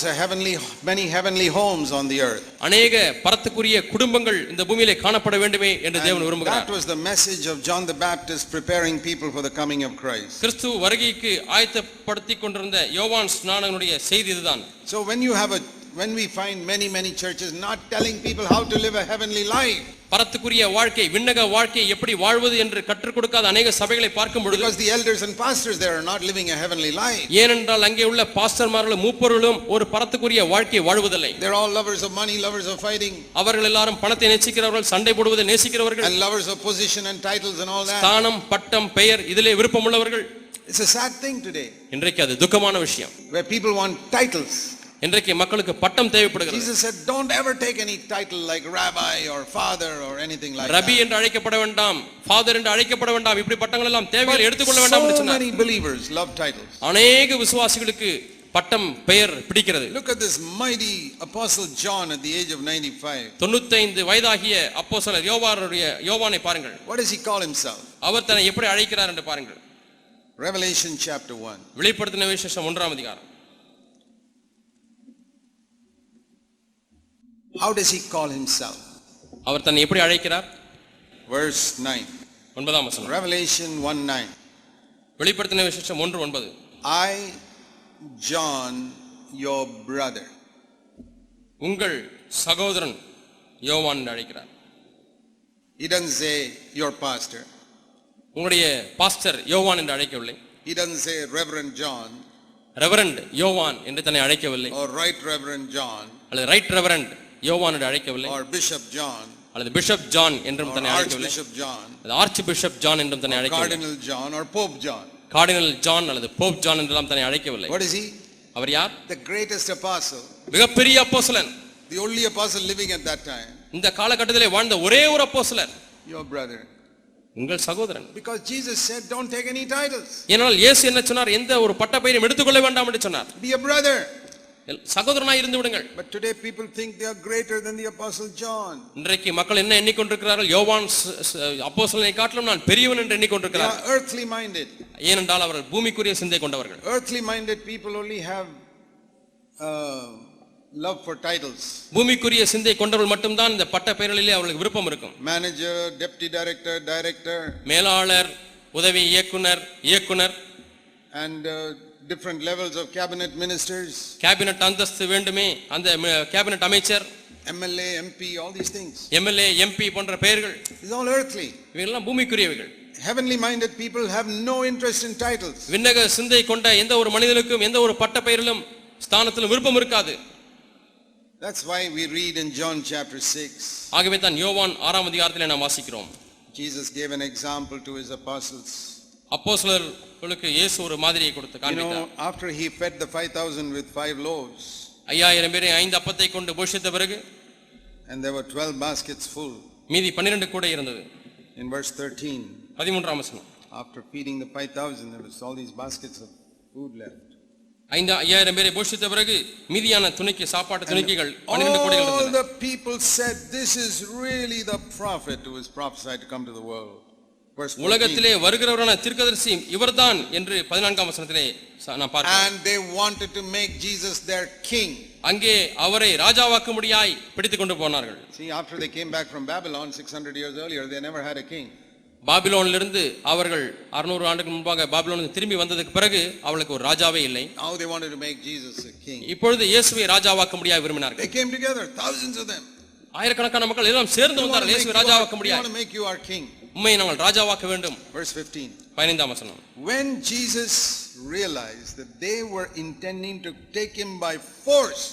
wants a heavenly, many heavenly homes on the earth. அநேக பரத்துக்குரிய குடும்பங்கள் இந்த பூமியிலே காணப்பட வேண்டுமே என்று தேவன் And விரும்புகிறார் that was the message of John the Baptist preparing people for the coming of Christ. கிறிஸ்து வருகைக்கு ஆயத்தப்படுத்தி கொண்டிருந்த யோவான் ஸ்நானனுடைய செய்தி இதுதான் So when you have a, when we find many, many churches not telling people how to live a heavenly life, பரத்துக்குரிய வாழ்க்கை விண்ணக வாழ்க்கை எப்படி வாழ்வது என்று கற்றுக் கொடுக்காத அநேக சபைகளை பார்க்கும் பொழுது because the elders and pastors there are not living a heavenly life. ஏனென்றால் அங்கே உள்ள பாஸ்டர்மார்களும் மூப்பர்களும் ஒரு பரத்துக்குரிய வாழ்க்கையை வாழ்வதில்லை They're all lovers of money, lovers of fighting, அவர்கள் எல்லாரும் பணத்தை நேசிக்கிறவர்கள் சண்டை போடுவதை நேசிக்கிறவர்கள் and lovers of position and titles and all that. ஸ்தானம் பட்டம் பெயர் இதிலே விருப்பமுள்ளவர்கள் It's a sad thing today இன்றைக்கு அது துக்கமான விஷயம் where people want titles. இன்றைக்கு மக்களுக்கு பட்டம் தேவைப்படுகிறது Jesus said, Don't ever take any title like rabbi or father or anything like ரபி. என்று அழைக்கப்பட வேண்டாம் ஃபாதர் என்று அழைக்கப்பட வேண்டாம் இப்படி பட்டங்கள் எல்லாம் தேவைகளை எடுத்துக்கொள்ள வேண்டாம் என்று So சொன்னார் many believers love titles. அநேக விசுவாசிகளுக்கு பட்டம் பெயர் பிடிக்கிறது Look at this mighty apostle John at the age of 95. தொண்ணூத்தைந்து வயதாகிய அப்போஸ்தலர் யோவானுடைய யோவானை பாருங்கள் What does he call himself? அவர் தன்னை எப்படி அழைக்கிறார் என்று பாருங்கள் Revelation chapter 1. வெளிப்படுத்தின விசேஷம் ஒன்றாம் அதிகாரம் How does he call himself? அவர் தன்னை எப்படி அழைக்கிறார் Verse 9. ஒன்பதாம் வசனம் Revelation 1 9. வெளிப்படுத்தின விசேஷம் ஒன்று ஒன்பது I, John, your brother. உங்கள் சகோதரன் யோவான் என்று அழைக்கிறார் He doesn't say your pastor. உங்களுடைய பாஸ்டர் யோவான் என்று அழைக்கவில்லை He doesn't say Reverend John reverend Yovan என்று தன்னை அழைக்கவில்லை or Right Reverend John அல்லது ரைட் ரெவரண்ட் யோவான் என்று அழைக்கவில்லை. Or Bishop John. அல்லது பிஷப் ஜான் என்றும் or தன்னை அழைக்கவில்லை. Archbishop John. அல்லது ஆர்ச் பிஷப் ஜான் என்றும் தன்னை or அழைக்கவில்லை. Cardinal John or Pope John. Cardinal John அல்லது போப் ஜான் என்றெல்லாம் தன்னை அழைக்கவில்லை. What is he? அவர் யார்? The greatest apostle, மிகப்பெரிய அப்போஸ்தலன். The only apostle living at that time. இந்த காலகட்டத்திலே வாழ்ந்த ஒரே ஒரு அப்போஸ்தலர் Your brother. உங்கள் சகோதரன். Because Jesus said, Don't take any titles. ஏனால் இயேசு என்ன சொன்னார்? எந்த ஒரு பட்டப்பெயரையும் எடுத்துக்கொள்ள வேண்டாம் என்று சொன்னார். Be a brother. சகோதரனாய் இருந்து விடுங்கள். But today people think they are greater than the apostle John. இன்றைக்கு மக்கள் என்ன எண்ணிக்கொண்டிருக்கிறார்கள்? யோவான் அப்போஸ்தலனை காட்டிலும் நான் பெரியவன் என்று எண்ணிக்கொண்டிருக்கிறார் earthly minded. ஏனென்றால் அவர்கள் பூமிக்குரிய சிந்தை கொண்டவர்கள். Earthly minded people only have uh, love for titles. பூமிக்குரிய சிந்தை கொண்டவர்கள் மட்டும்தான் இந்த பட்ட பெயர்களிலே அவர்களுக்கு விருப்பம் இருக்கும். Manager, deputy director, director, மேலாளர் உதவி இயக்குனர் இயக்குனர். And uh, different levels of cabinet ministers, cabinet அந்தஸ்து வேண்டுமே அந்த கேபினட் அமைச்சர் MLA, MP, all these things. MLA MP போன்ற பெயர்கள் It's all earthly. இவையெல்லாம் பூமிக்குரியவைகள் Heavenly minded people have no interest in titles. விண்ணக சிந்தை கொண்ட எந்த ஒரு மனிதனுக்கும் எந்த ஒரு பட்ட பெயரிலும் ஸ்தானத்திலும் விருப்பம் இருக்காது That's why we read in John chapter 6. ஆகவே தான் யோவான் ஆறாம் அதிகாரத்திலே நாம் வாசிக்கிறோம் Jesus gave an example to his apostles. அப்போஸ்தலர்களுக்கு இயேசு ஒரு மாதிரியை கொடுத்து காண்பித்தார் after he fed the 5,000 with five loaves, ஐயாயிரம் பேரை ஐந்து அப்பத்தை கொண்டு போஷித்த பிறகு and there were 12 baskets full, மீதி பன்னிரண்டு கூட இருந்தது in verse 13, பதிமூன்றாம் வசனம் after feeding the 5,000, there was all these baskets of food left. ஐந்து ஐயாயிரம் பேரை போஷித்த பிறகு மீதியான துணிக்கு சாப்பாட்டு துணிக்கைகள் பன்னிரண்டு கூடைகள் All the people said, This is really the prophet who is prophesied to come to the world. Verse 14. உலகத்திலே வருகிறவரான தீர்க்கதரிசி இவர்தான் என்று பதினான்காம் வசனத்திலே நான் பார்க்கிறேன் And they wanted to make Jesus their king. அங்கே அவரை ராஜாவாக்கும்படியாய் பிடித்துக் கொண்டு போனார்கள் See, after they came back from Babylon 600 years earlier, they never had a king. பாபிலோனிலிருந்து அவர்கள் அறுநூறு ஆண்டுக்கு முன்பாக பாபிலோனுக்கு திரும்பி வந்ததுக்கு பிறகு அவளுக்கு ஒரு ராஜாவே இல்லை Now they wanted to make Jesus a king. இப்பொழுது இயேசுவை ராஜாவாக்கும்படியாய் விரும்பினார்கள் They came together, thousands of them. ஆயிரக்கணக்கான மக்கள் எல்லாம் சேர்ந்து வந்தார்கள் இயேசுவை ராஜாவாக்கும்படியாய் want to make you our king. உண்மையை நாங்கள் ராஜாவாக்க வேண்டும் Verse 15. பதினைந்தாம் வசனம் When Jesus realized that they were intending to take him by force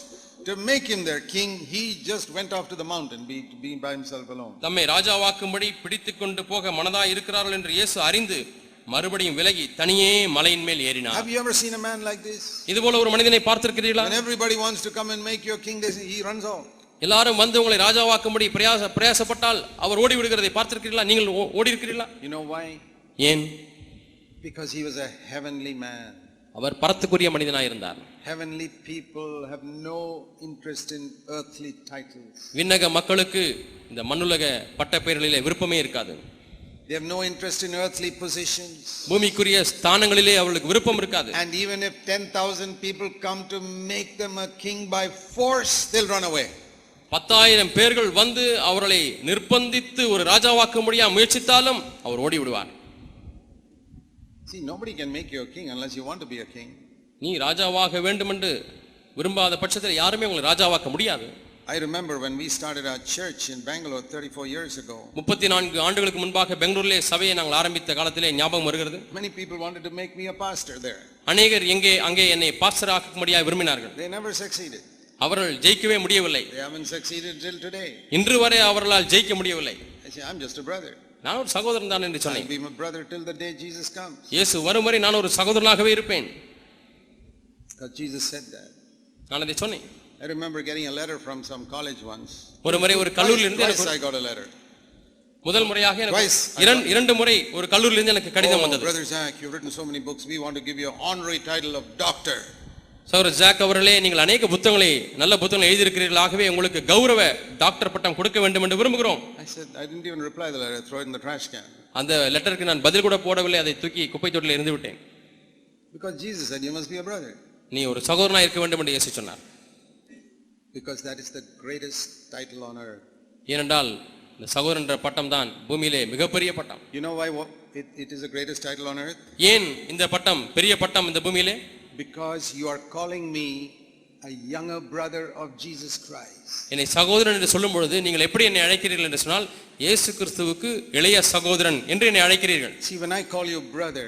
to make him their king, he just went off to the mountain, be, to be by himself alone. தம்மை ராஜாவாக்கும்படி பிடித்துக் கொண்டு போக மனதாய் இருக்கிறார்கள் என்று இயேசு அறிந்து மறுபடியும் விலகி தனியே மலையின் மேல் ஏறினார் Have you ever seen a man like this? இது போல ஒரு மனிதனை பார்த்திருக்கிறீர்களா When everybody wants to come and make you a king, they say, he runs off. எல்லாரும் வந்து உங்களை ராஜாவாக்கும்படி பிரயாச பிரயாசப்பட்டால் அவர் ஓடி விடுகிறதை பார்த்திருக்கிறீர்களா நீங்கள் ஓடி இருக்கிறீர்களா You know why? ஏன் Because he was a heavenly man. அவர் பரத்துக்குரிய மனிதனாய் இருந்தார் Heavenly people have no interest in earthly titles. விண்ணக மக்களுக்கு இந்த மண்ணுலக பட்ட பெயர்களிலே விருப்பமே இருக்காது They have no interest in earthly positions. பூமிக்குரிய ஸ்தானங்களிலே அவர்களுக்கு விருப்பம் இருக்காது And even if 10,000 people come to make them a king by force, they'll run away. பத்தாயிரம் பேர்கள் வந்து அவர்களை நிர்பந்தித்து ஒரு ராஜாவாக்க முடியாம முயற்சித்தாலும் அவர் ஓடி விடுவார் See, nobody can make you a king unless you want to be a king. நீ ராஜாவாக வேண்டும் என்று விரும்பாத பட்சத்தில் யாருமே உங்களை ராஜாவாக்க முடியாது I remember when we started our church in Bangalore 34 years ago, முப்பத்தி நான்கு ஆண்டுகளுக்கு முன்பாக பெங்களூரிலே சபையை நாங்கள் ஆரம்பித்த காலத்திலே ஞாபகம் வருகிறது many people wanted to make me a pastor there. அநேகர் எங்கே அங்கே என்னை பாஸ்டர் ஆக்கும்படியாக விரும்பினார்கள் They never succeeded. அவர்கள் ஜெயிக்கவே முடியவில்லை. இன்று வரை அவர்களால் ஜெயிக்க முடியவில்லை. நான் ஒரு சகோதரன் தான் என்று சொன்னேன். இயேசு வரும் வரை நான் ஒரு சகோதரனாகவே இருப்பேன். நான் அதை சொன்னேன் I remember getting a letter from some college once. ஒரு முறை ஒரு கல்லூரியில் இருந்து எனக்கு I got a letter. ஒரு- முதல் முறையாக எனக்கு இரண்டு முறை ஒரு கல்லூரியில் இருந்து எனக்கு கடிதம் Oh, வந்தது Brother Zach, you've written so many books. We want to give you an honorary title of doctor. சகோதரர் ஜாக் அவர்களே நீங்கள் அநேக புத்தகங்களை நல்ல புத்தகங்களை எழுதியிருக்கிறீர்கள் ஆகவே உங்களுக்கு கௌரவ டாக்டர் பட்டம் கொடுக்க வேண்டும் என்று விரும்புகிறோம். அந்த லெட்டருக்கு நான் பதில் கூட போடவில்லை அதை தூக்கி குப்பை தொட்டில் இருந்து விட்டேன் Because Jesus said, you must be a brother. நீ ஒரு சகோதரனா இருக்க வேண்டும் என்று இயேசு சொன்னார் Because that is the greatest title on earth. ஏனென்றால் இந்த சகோதரன் என்ற பட்டம் தான் பூமியிலே மிகப்பெரிய பட்டம் You know why it, it is the greatest title on earth? ஏன் இந்த பட்டம் பெரிய பட்டம் இந்த பூமியிலே Because you are calling me a younger brother of Jesus Christ. என்னை சகோதரன் என்று சொல்லும் பொழுது நீங்கள் எப்படி என்னை அழைக்கிறீர்கள் என்று சொன்னால் இயேசு கிறிஸ்துவுக்கு இளைய சகோதரன் என்று என்னை அழைக்கிறீர்கள் See, when I call you brother,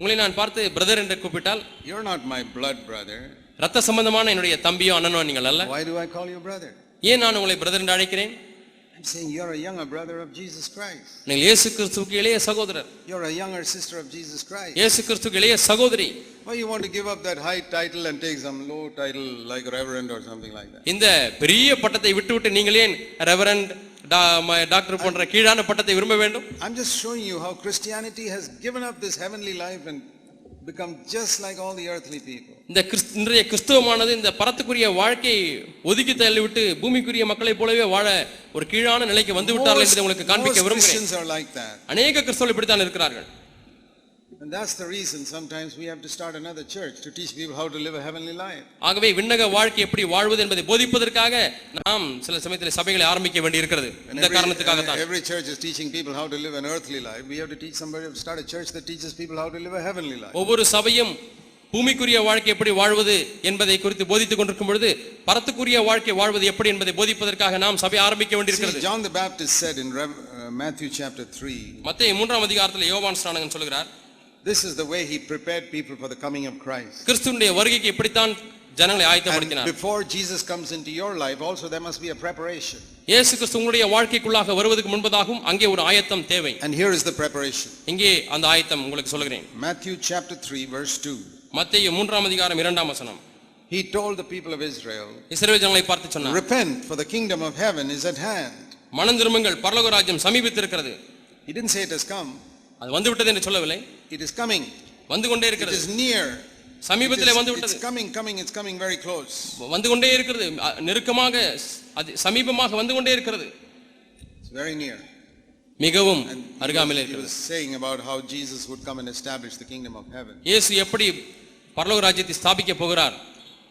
உங்களை நான் பார்த்து பிரதர் என்று கூப்பிட்டால் you're not my blood brother. ரத்த சம்பந்தமான என்னுடைய தம்பியோ அண்ணனோ நீங்கள் அல்ல Why do I call you brother? ஏன் நான் உங்களை பிரதர் என்று அழைக்கிறேன் I'm saying you're a younger brother of Jesus Christ. நீங்கள் இயேசு கிறிஸ்துவுக்கு இளைய சகோதரர் You're a younger sister of Jesus Christ. இயேசு கிறிஸ்துவுக்கு இளைய சகோதரி Why you want to give up that high title and take some low title like reverend or something like that? இந்த பெரிய பட்டத்தை விட்டுவிட்டு நீங்கள் ஏன் ரெவரண்ட் டாக்டர் போன்ற கீழான பட்டத்தை விரும்ப வேண்டும் I'm just showing you how Christianity has given up this heavenly life and become just like all the earthly people. இந்த கிறிஸ்து- இன்றைய கிறிஸ்துவமானது இந்த பரத்துக்குரிய வாழ்க்கையை ஒதுக்கி தள்ளிவிட்டு பூமிக்குரிய மக்களைப் போலவே வாழ ஒரு கீழான நிலைக்கு வந்து விட்டார்கள் என்பதை உங்களுக்கு காண்பிக்க விரும்புகிறேன். அநேக கிறிஸ்தவர்கள் இப்படித்தான் இருக்கிறார்கள் And that's the reason sometimes we have to start another church to teach people how to live a heavenly life. ஆகவே விண்ணக வாழ்க்கை எப்படி வாழ்வது என்பதை போதிப்பதற்காக நாம் சில சமயத்தில் சபைகளை ஆரம்பிக்க வேண்டி இருக்கிறது And இந்த every, காரணத்துக்காகத்தான் every church is teaching people how to live an earthly life. We have to teach somebody, start a church that teaches people how to live a heavenly life. ஒவ்வொரு சபையும் பூமிக்குரிய வாழ்க்கை எப்படி வாழ்வது என்பதை குறித்து போதித்துக் கொண்டிருக்கும் பொழுது பரத்துக்குரிய வாழ்க்கை வாழ்வது எப்படி என்பதை போதிப்பதற்காக நாம் சபை ஆரம்பிக்க See, வேண்டியிருக்கிறது John the Baptist said in Rev, uh, Matthew chapter 3, மத்திய மூன்றாம் அதிகாரத்தில் யோவான் ஸ்நானகன் சொல்கிறார் this is the way he prepared people for the coming of Christ. கிறிஸ்துவனுடைய வருகைக்கு எப்படித்தான் ஜனங்களை And ஆயத்தப்படுத்தினார் before Jesus comes into your life, also there must be a preparation. இயேசு கிறிஸ்து உங்களுடைய வாழ்க்கைக்குள்ளாக வருவதற்கு முன்பதாகவும் அங்கே ஒரு ஆயத்தம் தேவை And here is the preparation. இங்கே அந்த ஆயத்தம் உங்களுக்கு சொல்கிறேன் Matthew chapter 3, verse 2. மத்திய மூன்றாம் அதிகாரம் இரண்டாம் வசனம் He told the people of Israel, இஸ்ரவேல் ஜனங்களை பார்த்து சொன்னார் Repent, for the kingdom of heaven is at hand. மனம் திரும்புங்கள் பரலோக ராஜ்யம் சமீபித்திருக்கிறது He didn't say it has come, அது வந்து விட்டது என்று சொல்லவில்லை it is coming. வந்து கொண்டே It இருக்கிறது is near. It சமீபத்திலே வந்து is, விட்டது coming, coming, it's coming very close. வந்து கொண்டே இருக்கிறது நெருக்கமாக அது சமீபமாக வந்து கொண்டே இருக்கிறது It's very near. மிகவும் அருகாமையில் இருக்கிறது saying about how Jesus would come and establish the kingdom of heaven. இயேசு எப்படி பரலோக ராஜ்யத்தை ஸ்தாபிக்க போகிறார்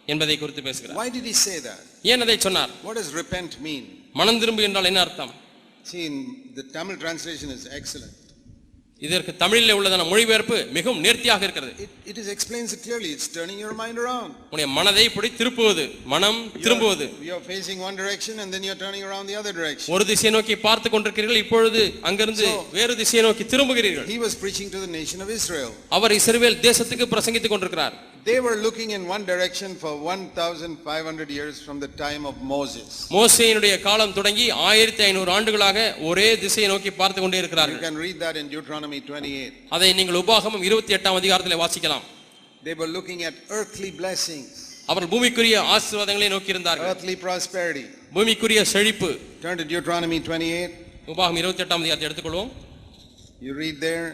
என்பதை குறித்து பேசுகிறார் Why did he say that? ஏன் அதை சொன்னார் What does repent mean? மனம் திரும்பு என்றால் என்ன அர்த்தம் See, the Tamil translation is excellent. இதற்கு தமிழில் உள்ளதான மொழிபெயர்ப்பு மிகவும் நேர்த்தியாக இருக்கிறது It, is explains it clearly. It's turning your mind around. உன்னுடைய மனதை இப்படி திருப்புவது மனம் திரும்புவது You're facing one direction and then you're turning around the other direction. ஒரு திசையை நோக்கி பார்த்து கொண்டிருக்கிறீர்கள் இப்பொழுது அங்கிருந்து வேறு திசையை நோக்கி திரும்புகிறீர்கள் He was preaching to the nation of Israel. அவர் இஸ்ரவேல் தேசத்துக்கு பிரசங்கித்துக் கொண்டிருக்கிறார் They were looking in one direction for 1,500 years from the time of Moses. மோசேயினுடைய காலம் தொடங்கி ஆயிரத்தி ஐநூறு ஆண்டுகளாக ஒரே திசையை நோக்கி பார்த்து கொண்டே You இருக்கிறார்கள் can read that in Deuteronomy 28. அதை நீங்கள் உபாகமம் இருபத்தி எட்டாம் அதிகாரத்தில் வாசிக்கலாம் They were looking at earthly blessings, அவர்கள் பூமிக்குரிய ஆசீர்வாதங்களை நோக்கி இருந்தார்கள் earthly prosperity. பூமிக்குரிய செழிப்பு Turn to Deuteronomy 28. உபாகம் இருபத்தி எட்டாம் அதிகாரத்தை எடுத்துக்கொள்வோம் You read there,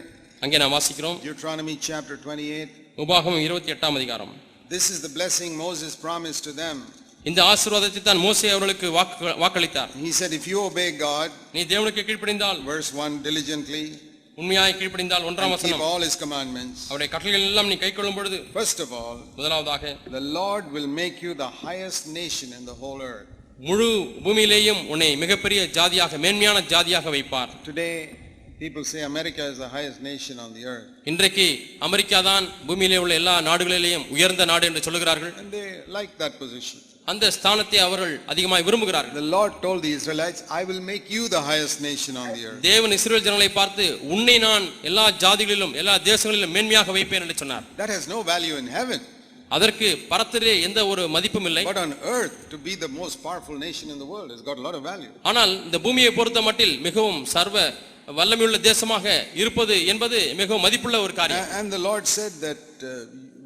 அங்கே நாம் வாசிக்கிறோம் Deuteronomy chapter 28. உபாகம் இருபத்தி எட்டாம் அதிகாரம் This is the blessing Moses promised to them. இந்த ஆசீர்வாதத்தை தான் மோசே அவர்களுக்கு வாக்கு வாக்களித்தார் He said, If you obey God, நீ தேவனுக்கு கீழ்ப்படிந்தால் verse 1, diligently, உண்மையாய் கீழ்ப்படிந்தால் ஒன்றாம் and keep வசனம் all his commandments, அவருடைய கட்டளைகள் எல்லாம் நீ கைக்கொள்ளும் பொழுது first of all, முதலாவதாக the Lord will make you the highest nation in the whole earth. முழு பூமியிலேயும் உன்னை மிகப்பெரிய ஜாதியாக மேன்மையான ஜாதியாக வைப்பார் Today, people say America is the highest nation on the earth. இன்றைக்கு அமெரிக்கா தான் பூமியிலே உள்ள எல்லா நாடுகளிலேயும் உயர்ந்த நாடு என்று சொல்லுகிறார்கள் And they like that position. அந்த ஸ்தானத்தை அவர்கள் அதிகமாய் விரும்புகிறார்கள் The Lord told the Israelites, I will make you the highest nation on the earth. தேவன் இஸ்ரேல் ஜனங்களை பார்த்து உன்னை நான் எல்லா ஜாதிகளிலும் எல்லா தேசங்களிலும் மேன்மையாக வைப்பேன் என்று சொன்னார் That has no value in heaven. அதற்கு பரத்திலே எந்த ஒரு மதிப்பும் இல்லை But on earth, to be the most powerful nation in the world has got a lot of value. ஆனால் இந்த பூமியை பொறுத்த மட்டில் மிகவும் சர்வ வல்லமையுள்ள தேசமாக இருப்பது என்பது மிகவும் மதிப்புள்ள ஒரு காரியம் A- And the Lord said that, uh,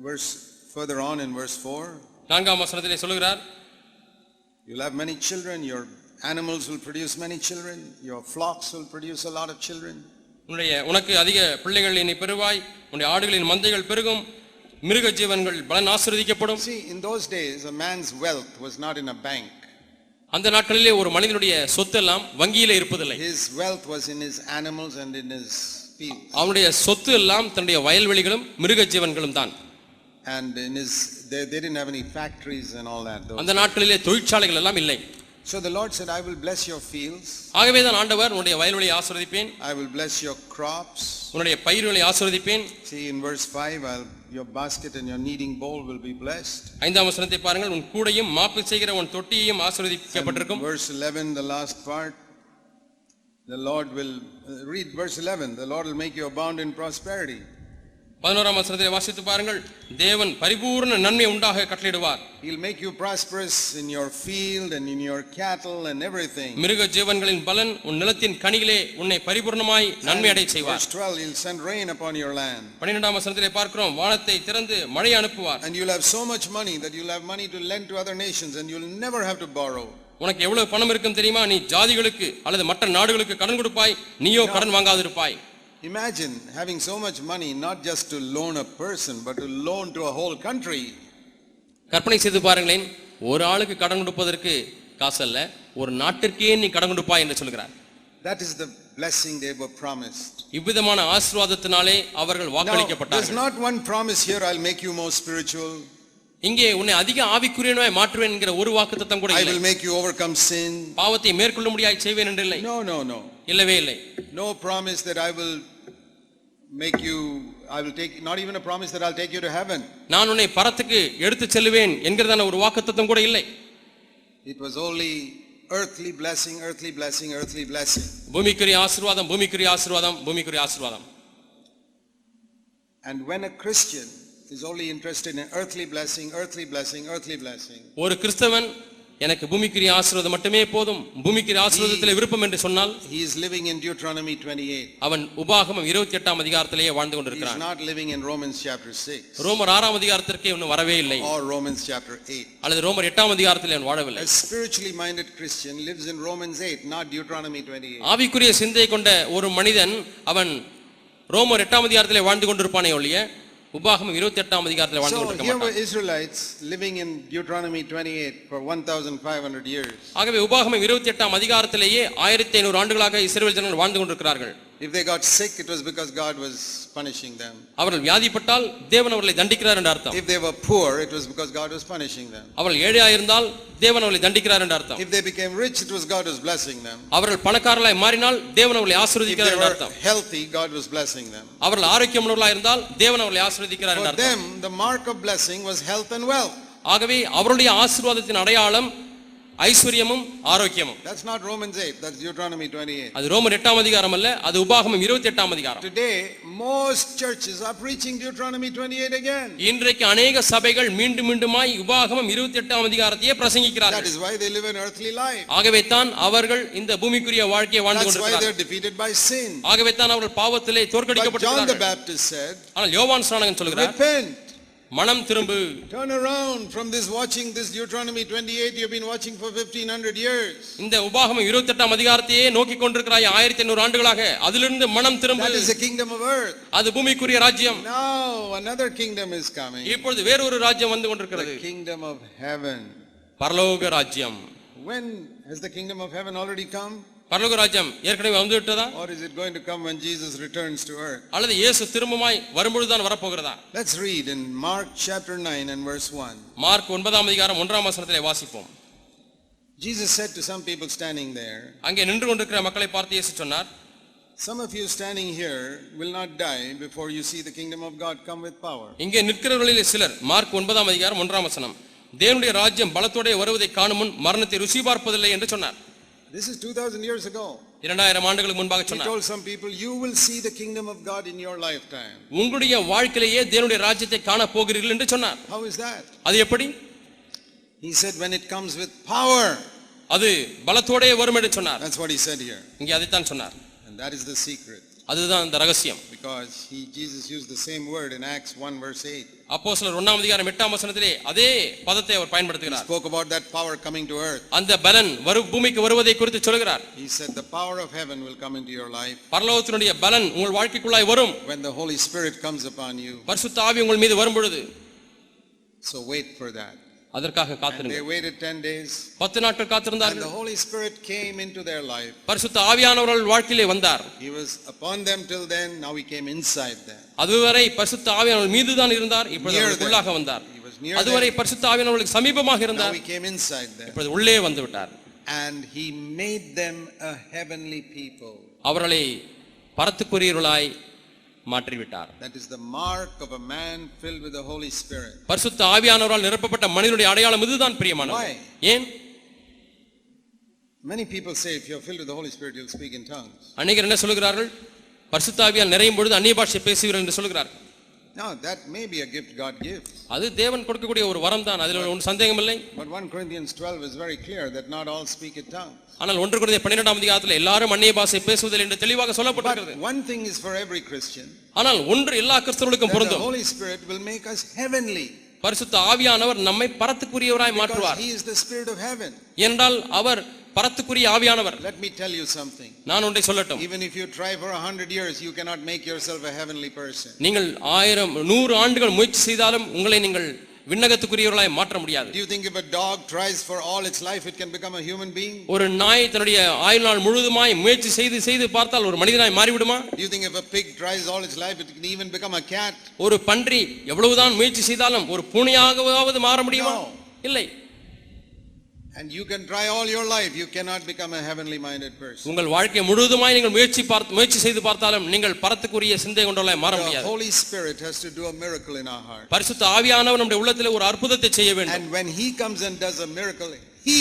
verse, further on in verse 4, நான்காம் வசனத்திலே சொல்லுகிறார் you'll have many children, your animals will produce many children, your flocks will produce a lot of children. உன்னுடைய உனக்கு அதிக பிள்ளைகள் நீ பெறுவாய் உன்னுடைய ஆடுகளின் மந்தைகள் பெருகும் மிருக ஜீவன்கள் பலன் ஆசீர்வதிக்கப்படும் See, in those days, a man's wealth was not in a bank. அந்த நாட்களிலே ஒரு மனிதனுடைய சொத்து எல்லாம் வங்கியிலே இருப்பதில்லை His wealth was in his animals and in his fields. அவனுடைய சொத்து எல்லாம் தன்னுடைய வயல்வெளிகளும் மிருக ஜீவன்களும் தான் And in his, they, they didn't have any factories and all that. அந்த நாட்களிலே தொழிற்சாலைகள் எல்லாம் இல்லை So the Lord said, I will bless your fields, ஆகவே தான் ஆண்டவர் உன்னுடைய வயல்வெளியை ஆசீர்வதிப்பேன் I will bless your crops. உன்னுடைய பயிர்களை ஆசீர்வதிப்பேன் See, in verse 5, I'll, your basket and your kneading bowl will be blessed. ஐந்தாம் வசனத்தை பாருங்கள் உன் கூடையும் மாப்பு செய்கிற உன் தொட்டியையும் ஆசீர்வதிக்கப்பட்டிருக்கும் Verse 11, the last part, the Lord will, uh, read verse 11, the Lord will make you abound in prosperity. பதினோராம் வசனத்தை வாசித்து பாருங்கள். தேவன் பரிபூர்ண நன்மை உண்டாக கட்டளையிடுவார். He'll make you prosperous in your field and in your cattle and everything. மிருக ஜீவன்களின் பலன் உன் நிலத்தின் கனியிலே உன்னை பரிபூர்ணமாய் நன்மை அடை செய்வார். Verse 12, He'll send rain upon your land. பன்னிரெண்டாம் வசனத்திலே பார்க்கிறோம் வானத்தை திறந்து மழை அனுப்புவார். And you'll have so much money that you'll have money to lend to other nations and you'll never have to borrow. உனக்கு எவ்வளவு பணம் இருக்கும் தெரியுமா? நீ ஜாதிகளுக்கு அல்லது மற்ற நாடுகளுக்கு கடன் கொடுப்பாய். நீயோ கடன் வாங்காதிருப்பாய். Imagine having so much money, not just to loan a person, but to loan to a whole country. கற்பனை செய்து பாருங்களேன் ஒரு ஆளுக்கு கடன் கொடுப்பதற்கு காசு அல்ல ஒரு நாட்டிற்கே நீ கடன் கொடுப்பாய் என்று சொல்கிறார் That is the blessing they were promised. இவ்விதமான ஆசீர்வாதத்தினாலே அவர்கள் Now, there's வாக்களிக்கப்பட்டார்கள் not one promise here, I'll make you more spiritual. இங்கே உன்னை அதிக ஆவிக்குரியனாய் மாற்றுவேன் என்கிற ஒரு வாக்குத்தத்தம் கூட I இல்லை will make you overcome sin. பாவத்தை மேற்கொள்ள முடியாய் செய்வேன் என்று இல்லை No, no, no. இல்லவே இல்லை No promise that I will make you, I will take, not even a promise that I'll take you to heaven. நான் உன்னை பரத்துக்கு எடுத்து செல்லுவேன் என்கிறதான ஒரு வாக்குத்தத்தம் கூட இல்லை It was only earthly blessing, earthly blessing, earthly blessing. பூமிக்குரிய ஆசீர்வாதம் பூமிக்குரிய ஆசீர்வாதம் பூமிக்குரிய ஆசீர்வாதம் And when a Christian is only interested in earthly blessing, earthly blessing, earthly blessing, ஒரு கிறிஸ்தவன் எனக்கு பூமிக்குரிய ஆசீர்வாதம் மட்டுமே போதும் பூமிக்குரிய ஆசீர்வாதத்தில் விருப்பம் என்று சொன்னால் he is living in Deuteronomy 28. அவன் உபாகமம் இருபத்தி எட்டாம் அதிகாரத்திலேயே வாழ்ந்து He is கொண்டிருக்கிறான் not living in Romans chapter 6 ரோமர் ஆறாம் அதிகாரத்திற்கே இன்னும் வரவே இல்லை or Romans chapter 8. அல்லது ரோமர் எட்டாம் அதிகாரத்தில் அவன் வாழவில்லை A spiritually minded Christian lives in Romans 8, not Deuteronomy 28. ஆவிக்குரிய சிந்தை கொண்ட ஒரு மனிதன் அவன் ரோமர் எட்டாம் அதிகாரத்திலே வாழ்ந்து கொண்டிருப்பானே ஒழிய உபாகமம் இருபத்தி எட்டாம் அதிகாரத்தில் வாழ்ந்து கொண்டிருக்க Israelites living in Deuteronomy 28 for 1,500 years. ஆகவே உபாகமம் இருபத்தி எட்டாம் அதிகாரத்திலேயே ஆயிரத்தி ஐநூறு ஆண்டுகளாக இஸ்ரேல் ஜனங்கள் வாழ்ந்து கொண்டிருக்கிறார்கள் If they got sick, it was because God was punishing them. அவர்கள் வியாதிப்பட்டால் தேவன் அவர்களை தண்டிக்கிறார் என்ற அர்த்தம் If they were poor, it was because God was punishing them. அவர்கள் ஏழையாக இருந்தால் தேவன் அவர்களை தண்டிக்கிறார் என்ற அர்த்தம் If they became rich, it was God was blessing them. அவர்கள் பணக்காரர்களாய் மாறினால் தேவன் அவர்களை If ஆசீர்வதிக்கிறார் they என்ற were அர்த்தம் healthy, God was blessing them. அவர்கள் ஆரோக்கியமுள்ளவர்களாக இருந்தால் தேவன் அவர்களை ஆசீர்வதிக்கிறார் என்ற For அர்த்தம் them, the mark of blessing was health and wealth. ஆகவே அவருடைய ஆசீர்வாதத்தின் அடையாளம் ஐஸ்வர்யமும் ஆரோக்கியமும் That's not Romans 8, that's Deuteronomy 28. அது ரோமர் எட்டாம் அதிகாரம் அல்ல அது உபாகமம் இருபத்தி எட்டாம் அதிகாரம் Today, most churches are preaching Deuteronomy 28 again. இன்றைக்கு அநேக சபைகள் மீண்டும் மீண்டுமாய் உபாகமம் இருபத்தி எட்டாம் அதிகாரத்தையே That பிரசங்கிக்கிறார்கள் is why they live an earthly life. ஆகவே தான் அவர்கள் இந்த பூமிக்குரிய வாழ்க்கையை வாழ்ந்து That's why கொண்டிருக்கிறார்கள் they're defeated by sin. ஆகவே தான் அவர்கள் பாவத்திலே But John the தோற்கடிக்கப்பட்டிருக்கிறார்கள் Baptist said, ஆனால் யோவான் ஸ்நானகன் சொல்கிறார் repent, மனம் திரும்பு turn around from this watching this Deuteronomy 28 you've been watching for 1500 years. இந்த உபாகமம் இருபத்தி எட்டாம் அதிகாரத்தையே நோக்கி கொண்டிருக்கிறாய் ஆயிரத்தி ஐநூறு ஆண்டுகளாக அதிலிருந்து மனம் திரும்பு That is the kingdom of earth. அது பூமிக்குரிய ராஜ்யம் Now another kingdom is coming. இப்பொழுது வேறொரு ராஜ்யம் வந்து கொண்டிருக்கிறது The kingdom of heaven. பரலோக ராஜ்யம் When has the kingdom of heaven already come? பரலோக ராஜ்யம் ஏற்கனவே வந்து விட்டதா Or is it going to come when Jesus returns to earth? அல்லது இயேசு திரும்பமாய் வரும்பொழுதுதான் வரப்போகிறதா Let's read in Mark chapter 9 and verse 1. Mark ஒன்பதாம் அதிகாரம் ஒன்றாம் வசனத்திலே வாசிப்போம் Jesus said to some people standing there, அங்கே நின்று கொண்டிருக்கிற மக்களை பார்த்து இயேசு சொன்னார் Some of you standing here will not die before you see the kingdom of God come with power. இங்கே நிற்கிறவர்களில் சிலர் மார்க் ஒன்பதாம் அதிகாரம் ஒன்றாம் வசனம் தேவனுடைய ராஜ்யம் பலத்தோടെ வருவதை காணும் முன் மரணத்தை ருசி பார்ப்பதில்லை என்று சொன்னார் This is 2000 years ago. இரண்டாயிரம் ஆண்டுகளுக்கு முன்பாக He சொன்னார் told some people, You will see the kingdom of God in your lifetime. உங்களுடைய வாழ்க்கையிலேயே தேவனுடைய ராஜ்யத்தை காண போகிறீர்கள் என்று சொன்னார் How is that? அது எப்படி He said, When it comes with power. அது பலத்தோடே வரும் என்று சொன்னார் That's what he said here. இங்கே அதைத்தான் சொன்னார் And that is the secret. அதுதான் இந்த ரகசியம் Because he, Jesus used the same word in Acts 1 verse 8. அப்போ சிலர் ஒன்னாம் அதிகாரம் எட்டாம் வசனத்திலே அதே பதத்தை அவர் பயன்படுத்துகிறார் spoke about that power coming to earth. அந்த பலன் வரு பூமிக்கு வருவதை குறித்து சொல்கிறார் He said, The power of heaven will come into your life பரலோகத்தினுடைய பலன் உங்கள் வாழ்க்கைக்குள்ளாய் வரும் when the Holy Spirit comes upon you. பரிசுத்த ஆவி உங்கள் மீது வரும் பொழுது So wait for that. அதற்காக காத்திருங்க waited 10 days. பத்து நாட்கள் காத்திருந்தார்கள் the Holy Spirit came into their life. பரிசுத்த ஆவியானவர்கள் வாழ்க்கையிலே வந்தார் He was upon them till then. Now he came inside them. அதுவரை பரிசுத்த ஆவியானவர்கள் மீதுதான் இருந்தார் இப்பொழுது. உள்ளாக வந்தார் அதுவரை. பரிசுத்த ஆவியானவர்களுக்கு சமீபமாக இருந்தார் he came inside them. இப்பொழுது உள்ளே வந்து விட்டார் And he made them a heavenly people. அவர்களை பரத்துக்குரியவர்களாய் மாற்றிவிட்டார் That is the mark of a man filled with the Holy Spirit. பரிசுத்த ஆவியானவரால் நிரப்பப்பட்ட மனிதனுடைய அடையாளம் இதுதான் பிரியமானது Why? ஏன் Many people say if you're filled with the Holy Spirit, you'll speak in tongues. அநேகர் என்ன சொல்கிறார்கள் பரிசுத்த ஆவியால் நிறையும் பொழுது அந்நிய பாஷை பேசுவீர்கள் என்று சொல்கிறார்கள் Now, that may be a gift God gives. அது தேவன் கொடுக்கக்கூடிய ஒரு வரம் தான் அதில் ஒன்றும் சந்தேகம் இல்லை But 1 Corinthians 12 is very clear that not all speak in tongues. ஆனால் ஒன்று குறைந்த பன்னிரெண்டாம் அதிகாரத்தில் எல்லாரும் அந்நிய பாஷை பேசுவதில் என்று தெளிவாக But சொல்லப்பட்டிருக்கிறது one thing is for every Christian ஆனால் ஒன்று எல்லா கிறிஸ்தவர்களுக்கும் that the பொருந்தும் Holy Spirit will make us heavenly. பரிசுத்த ஆவியானவர் நம்மை பரத்துக்குரியவராய் Because மாற்றுவார் He is the Spirit of heaven. என்றால் அவர் பரத்துக்குரிய ஆவியானவர் Let me tell you something. நான் ஒன்றை சொல்லட்டும் Even if you try for a hundred years, you cannot make yourself a heavenly person. நீங்கள் ஆயிரம் நூறு ஆண்டுகள் முயற்சி செய்தாலும் உங்களை நீங்கள் விண்ணகத்துக்குரியவர்களாய் மாற்ற முடியாது Do you think if a dog tries for all its life, it can become a human being? ஒரு நாய் தன்னுடைய ஆயுள் நாள் முழுவதுமாய் முயற்சி செய்து செய்து பார்த்தால் ஒரு மனிதனாய் மாறிவிடுமா Do you think if a pig tries all its life, it can even become a cat? ஒரு பன்றி எவ்வளவுதான் முயற்சி செய்தாலும் ஒரு பூனையாகவாவது மாற முடியுமா. இல்லை And you can try all your life, you cannot become a heavenly minded person. உங்கள் வாழ்க்கை முழுவதுமாய் நீங்கள் முயற்சி பார்த்து முயற்சி செய்து பார்த்தாலும் நீங்கள் பரத்துக்குரிய சிந்தை கொண்டவர்களாய் மாற The முடியாது Holy Spirit has to do a miracle in our heart. பரிசுத்த ஆவியானவர் நம்முடைய உள்ளத்தில் ஒரு அற்புதத்தை செய்ய வேண்டும் And when He comes and does a miracle, He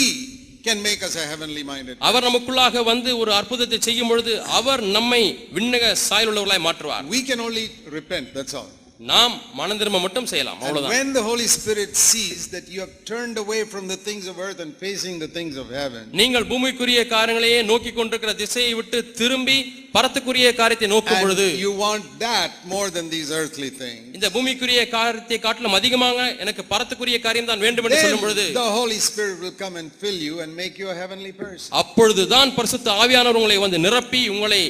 can make us a heavenly minded. அவர் நமக்குள்ளாக வந்து ஒரு அற்புதத்தை செய்யும் பொழுது அவர் நம்மை விண்ணக சாயல் உள்ளவர்களாய் மாற்றுவார் We can only repent, that's all. நாம் மனம் திரும்ப மட்டும் செய்யலாம் அவ்வளவுதான் when the Holy Spirit sees that you have turned away from the things of earth and facing the things of heaven, நீங்கள் பூமிக்குரிய காரியங்களையே நோக்கி கொண்டிருக்கிற திசையை விட்டு திரும்பி பரத்துக்குரிய காரியத்தை நோக்கும் பொழுது you want that more than these earthly things, இந்த பூமிக்குரிய காரியத்தை காட்டிலும் அதிகமாக எனக்கு பரத்துக்குரிய காரியம் தான் வேண்டும் என்று சொல்லும் பொழுது the Holy Spirit will come and fill you and make you a heavenly person. அப்பொழுதுதான் பரிசுத்த ஆவியானவர் உங்களை வந்து நிரப்பி உங்களை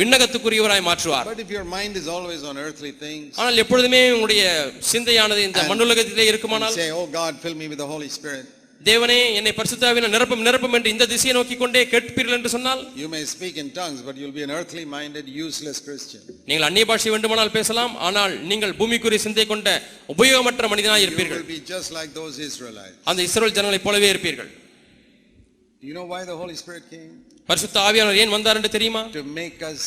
விண்ணகத்துக்குரியவராய் மாற்றுவார் But if your mind is always on earthly things, ஆனால் எப்பொழுதுமே உங்களுடைய சிந்தையானது இந்த மண்ணுலகத்திலே இருக்குமானால் say, Oh God, fill me with the Holy Spirit. தேவனே என்னை பரிசுத்தாவின நிரப்பும் நிரப்பும் என்று இந்த திசையை நோக்கி கொண்டே கேட்பீர்கள் என்று சொன்னால் You may speak in tongues, but you'll be an earthly minded, useless Christian. நீங்கள் அந்நிய பாஷை வேண்டுமானால் பேசலாம் ஆனால் நீங்கள் பூமிக்குரிய சிந்தை கொண்ட உபயோகமற்ற மனிதனாய் You இருப்பீர்கள் will be just like those Israelites. அந்த இஸ்ரவேல் ஜனங்களைப் போலவே இருப்பீர்கள் you know why the Holy Spirit came? பரிசுத்த ஆவியானவர் ஏன் வந்தார் என்று தெரியுமா To make us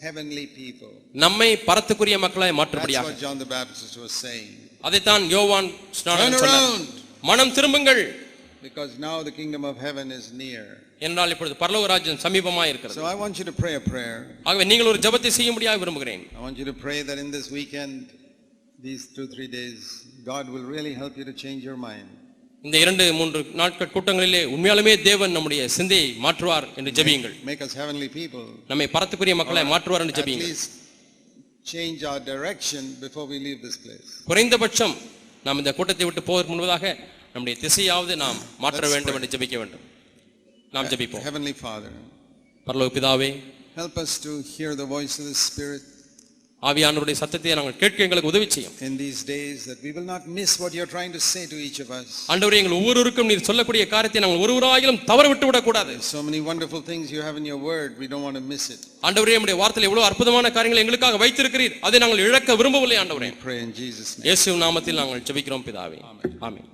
heavenly people. நம்மை பரத்துக்குரிய மக்களாய் That's மாற்றும்படியாக what John the Baptist was saying. அதைத்தான் யோவான் ஸ்நானகன் சொன்னார் மனம் திரும்புங்கள் because now the kingdom of heaven is near. என்றால் இப்பொழுது பரலோக ராஜ்யம் சமீபமாய் இருக்கிறது So I want you to pray a prayer. ஆகவே நீங்கள் ஒரு ஜெபத்தை செய்யும்படியாக விரும்புகிறேன் I want you to pray that in this weekend, these two, three days, God will really help you to change your mind. இந்த இரண்டு மூன்று நாட்கள் கூட்டங்களிலே உண்மையாலுமே தேவன் நம்முடைய சிந்தையை மாற்றுவார் என்று ஜெபியுங்கள் Make us heavenly people. நம்மை பரத்துக்குரிய மக்களை மாற்றுவார் என்று At ஜெபியுங்கள் least change our direction before we leave this place. குறைந்தபட்சம் நாம் இந்த கூட்டத்தை விட்டு போவதற்கு முன்பதாக நம்முடைய திசையாவது நாம் மாற்ற வேண்டும். என்று ஜெபிக்க வேண்டும் நாம் ஜெபிப்போம் Heavenly Father, பரலோக பிதாவே help us to hear the voice of the Spirit. ஆவியானவருடைய சத்தத்தை நாங்கள் கேட்க எங்களுக்கு உதவி செய்யும் in these days that we will not miss what you're trying to say to each of us. ஆண்டவரே எங்கள் ஒவ்வொருவருக்கும் நீர் சொல்லக்கூடிய காரியத்தை நாங்கள் ஒருவராயிலும் தவற விட்டு விடக்கூடாது So many wonderful things you have in your word, we don't want to miss it. ஆண்டவரே நம்முடைய வார்த்தையில் எவ்வளவு அற்புதமான காரியங்களை எங்களுக்காக வைத்திருக்கிறீர் அதை நாங்கள் இழக்க விரும்பவில்லை ஆண்டவரே Pray in Jesus' name. இயேசு நாமத்தில் நாங்கள் ஜெபிக்கிறோம் பிதாவே ஆமென்